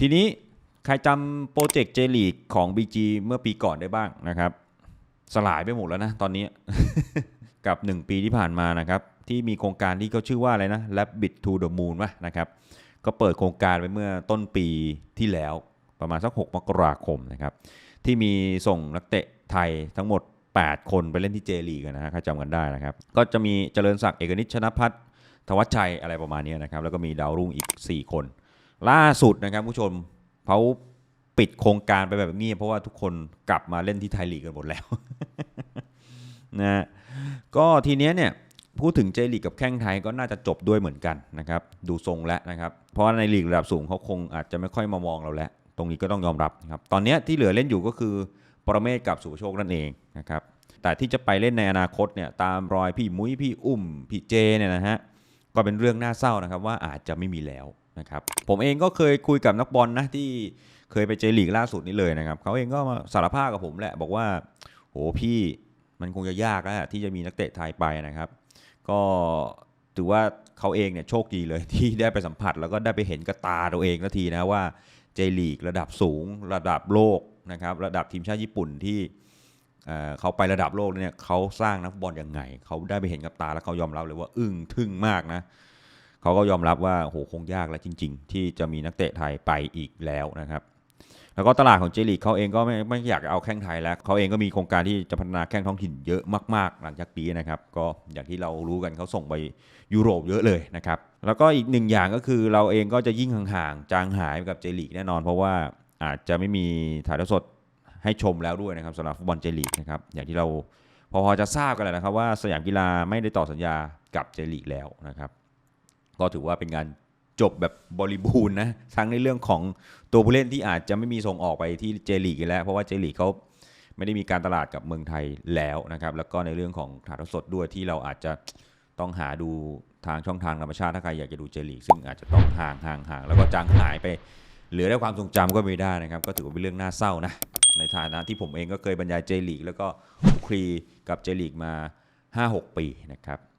ทีนี้ใครจำโปรเจกต์เจลีกของ BG เมื่อปีก่อนได้บ้างนะครับ สลายไปหมดแล้วนะตอนนี้ กับ 1 ปีที่ผ่านมานะครับ ที่มีโครงการที่เขาชื่อว่าอะไรนะ Rabbit to the Moon วะนะครับ ก็เปิดโครงการไปเมื่อต้นปีที่แล้วประมาณสัก 6 มกราคมนะครับ ที่มีส่งนักเตะไทยทั้งหมด 8 คนไปเล่นที่เจลีกนะฮะใครจำกันได้นะครับ ก็จะมีเจริญศักดิ์เอกนิชชนพัฒน์ธวัชชัยอะไรประมาณนี้นะครับ แล้วก็มีดาวรุ่งอีก 4 คน ล่าสุดนะครับผู้ชมเขาปิดโครงการไปแบบเงียบเพราะว่าทุกคนกลับมาเล่นที่ไทยลีกกันหมดแล้วนะก็ทีเนี้ยเนี่ยพูดถึงเจลีกกับแข้งไทยก็น่าจะจบด้วยเหมือนกันนะครับ ดูทรงแล้วนะครับ เพราะว่าในลีกระดับสูงเขาคงอาจจะไม่ค่อยมามองเราแล้ว ตรงนี้ก็ต้องยอมรับนะครับ ตอนนี้ที่เหลือเล่นอยู่ก็คือ ปรเมศกับสุโชคนั่นเองนะครับ แต่ที่จะไปเล่นในอนาคตเนี่ยตามรอยพี่มุ้ยพี่อุ้มพี่เจเนี่ยนะฮะก็เป็นเรื่องน่าเศร้านะครับว่าอาจจะไม่มีแล้ว นะครับผมเองก็เคยคุยกับนักบอลนะที่เคยไปเจลีกล่าสุดนี้เลยนะครับเขาเองก็มาสารภาพกับผมแหละบอกว่าโหพี่มันคงจะยากแล้วที่จะมีนักเตะไทยไปนะครับ ก็ถือว่าเขาเองเนี่ยโชคดีเลยที่ได้ไปสัมผัส แล้วก็ได้ไปเห็นกับตาตัวเองนาทีนะว่าเจลีกระดับสูง ระดับโลกนะครับระดับทีมชาติญี่ปุ่นที่เขาไประดับโลกเนี่ยเขาสร้างนักบอลยังไงเขาได้ไปเห็นกับตาแล้วเขายอมรับเลยว่าอึ้งทึ่งมากนะ เขาก็ยอมรับว่าโหคงยากแล้วจริง ๆ ที่จะมีนักเตะไทยไปอีกแล้วนะครับ แล้วก็ตลาดของเจลีกเขาเองก็ไม่ไม่อยากเอาแข้งไทยแล้วเขาเองก็มีโครงการที่จะพัฒนาแข้งท้องถิ่นเยอะมาก ๆ หลังจากนี้นะครับ ก็อย่างที่เรารู้กันเขาส่งไปยุโรปเยอะเลยนะครับแล้วก็อีกหนึ่งอย่างก็คือเราเองก็จะยิ่งห่างๆจางหายไปกับเจลีกแน่นอน เพราะว่าอาจจะไม่มีถ่ายทอดสดให้ชมแล้วด้วยนะครับสำหรับฟุตบอลเจลีกนะครับอย่างที่เราพอพอจะทราบกันแล้วนะครับว่าสยามกีฬาไม่ได้ต่อสัญญากับเจลีกแล้วนะครับ ก็ถือว่าเป็นการจบแบบบริบูรณ์นะทั้งในเรื่องของตัวผู้เล่นที่อาจจะไม่มีส่งออกไปที่เจลีกอีกแล้ว เพราะว่าเจลีกเขาไม่ได้มีการตลาดกับเมืองไทยแล้วนะครับ แล้วก็ในเรื่องของถ่ายทอดสดด้วยที่เราอาจจะต้องหาดูทางช่องทางธรรมชาติถ้าใครอยากจะดูเจลีกซึ่งอาจจะต้องห่างห่างห่างแล้วก็จางหายไป เหลือได้ความทรงจำก็ไม่ได้นะครับ ก็ถือว่าเป็นเรื่องน่าเศร้านะในฐานะที่ผมเองก็เคยบรรยายเจลีกแล้วก็คลุกคลีกับเจลีกมา 5-6 ปีนะครับ